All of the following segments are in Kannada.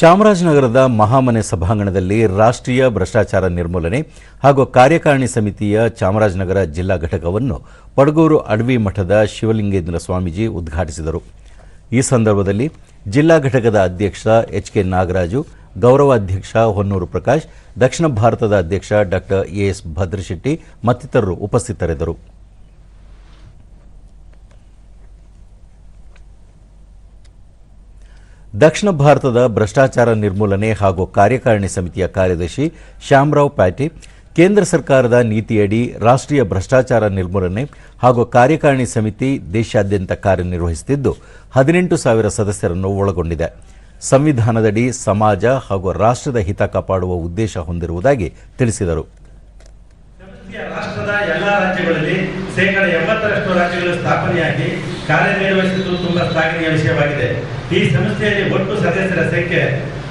ಚಾಮರಾಜನಗರದ ಮಹಾಮನೆ ಸಭಾಂಗಣದಲ್ಲಿ ರಾಷ್ಟ್ರೀಯ ಭ್ರಷ್ಟಾಚಾರ ನಿರ್ಮೂಲನೆ ಹಾಗೂ ಕಾರ್ಯಕಾರಿಣಿ ಸಮಿತಿಯ ಚಾಮರಾಜನಗರ ಜಿಲ್ಲಾ ಘಟಕವನ್ನು ಪಡಗೂರು ಅಡವಿ ಮಠದ ಶಿವಲಿಂಗೇಂದ್ರ ಸ್ವಾಮೀಜಿ ಉದ್ಘಾಟಿಸಿದರು. ಈ ಸಂದರ್ಭದಲ್ಲಿ ಜಿಲ್ಲಾ ಘಟಕದ ಅಧ್ಯಕ್ಷ ಎಚ್ ಕೆ ನಾಗರಾಜು ಗೌರವಾಧ್ಯಕ್ಷ ಹೊನ್ನೂರು ಪ್ರಕಾಶ್, ದಕ್ಷಿಣ ಭಾರತದ ಅಧ್ಯಕ್ಷ ಡಾಕ್ಟರ್ ಎ ಎಸ್ ಭದ್ರಶೆಟ್ಟಿ ಮತ್ತಿತರರು ಉಪಸ್ಥಿತರಿದ್ದರು. ದಕ್ಷಿಣ ಭಾರತದ ಭ್ರಷ್ಟಾಚಾರ ನಿರ್ಮೂಲನೆ ಹಾಗೂ ಕಾರ್ಯಕಾರಿಣಿ ಸಮಿತಿಯ ಕಾರ್ಯದರ್ಶಿ ಶ್ಯಾಮರಾವ್ ಪ್ಯಾಟಿ, ಕೇಂದ್ರ ಸರ್ಕಾರದ ನೀತಿಯಡಿ ರಾಷ್ಟ್ರೀಯ ಭ್ರಷ್ಟಾಚಾರ ನಿರ್ಮೂಲನೆ ಹಾಗೂ ಕಾರ್ಯಕಾರಿಣಿ ಸಮಿತಿ ದೇಶಾದ್ಯಂತ ಕಾರ್ಯನಿರ್ವಹಿಸುತ್ತಿದ್ದು, ಹದಿನೆಂಟು ಸಾವಿರ ಸದಸ್ಯರನ್ನು ಒಳಗೊಂಡಿದೆ. ಸಂವಿಧಾನದಡಿ ಸಮಾಜ ಹಾಗೂ ರಾಷ್ಟ್ರದ ಹಿತ ಕಾಪಾಡುವ ಉದ್ದೇಶ ಹೊಂದಿರುವುದಾಗಿ ತಿಳಿಸಿದರು. ರಾಷ್ಟ್ರದ ಎಲ್ಲ ರಾಜ್ಯಗಳಲ್ಲಿ ಶೇಕಡ ಎಂಬತ್ತರಷ್ಟು ರಾಜ್ಯಗಳು ಸ್ಥಾಪನೆಯಾಗಿ ಕಾರ್ಯನಿರ್ವಹಿಸುವುದು ತುಂಬಾ ಶ್ಲಾಘನೀಯ ವಿಷಯವಾಗಿದೆ. ಈ ಸಂಸ್ಥೆಯಲ್ಲಿ ಒಟ್ಟು ಸದಸ್ಯರ ಸಂಖ್ಯೆ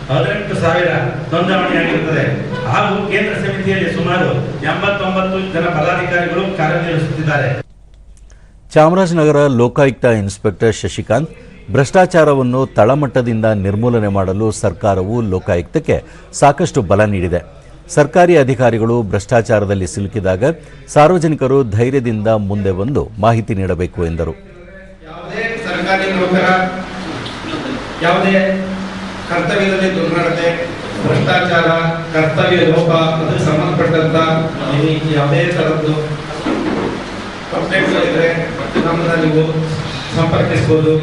ಹದಿನೆಂಟು ಸಾವಿರ ನೋಂದಣಿಯಾಗಿರುತ್ತದೆ ಹಾಗೂ ಕೇಂದ್ರ ಸಮಿತಿಯಲ್ಲಿ ಸುಮಾರು ಎಂಬತ್ತೊಂಬತ್ತು ಜನ ಪದಾಧಿಕಾರಿಗಳು ಕಾರ್ಯನಿರ್ವಹಿಸುತ್ತಿದ್ದಾರೆ. ಚಾಮರಾಜನಗರ ಲೋಕಾಯುಕ್ತ ಇನ್ಸ್ಪೆಕ್ಟರ್ ಶಶಿಕಾಂತ್, ಭ್ರಷ್ಟಾಚಾರವನ್ನು ತಳಮಟ್ಟದಿಂದ ನಿರ್ಮೂಲನೆ ಮಾಡಲು ಸರ್ಕಾರವು ಲೋಕಾಯುಕ್ತಕ್ಕೆ ಸಾಕಷ್ಟು ಬಲ ನೀಡಿದೆ. ಸರ್ಕಾರಿ ಅಧಿಕಾರಿಗಳು ಭ್ರಷ್ಟಾಚಾರದಲ್ಲಿ ಸಿಲುಕಿದಾಗ ಸಾರ್ವಜನಿಕರು ಧೈರ್ಯದಿಂದ ಮುಂದೆ ಬಂದು ಮಾಹಿತಿ ನೀಡಬೇಕು ಎಂದರು. ಕರ್ತವ್ಯದಲ್ಲಿ ದುರ್ನಡತೆ ಭ್ರಷ್ಟಾಚಾರ, ಕರ್ತವ್ಯ ಲೋಪ, ಅದಕ್ಕೆ ಸಂಬಂಧಪಟ್ಟಂತ ಯಾವುದೇ ತರದ್ದು ಕಂಪ್ಲೇಂಟ್ಗಳಿದ್ರೆ ನಮ್ಮನ್ನ ನೀವು ಸಂಪರ್ಕಿಸ್ಬೋದು.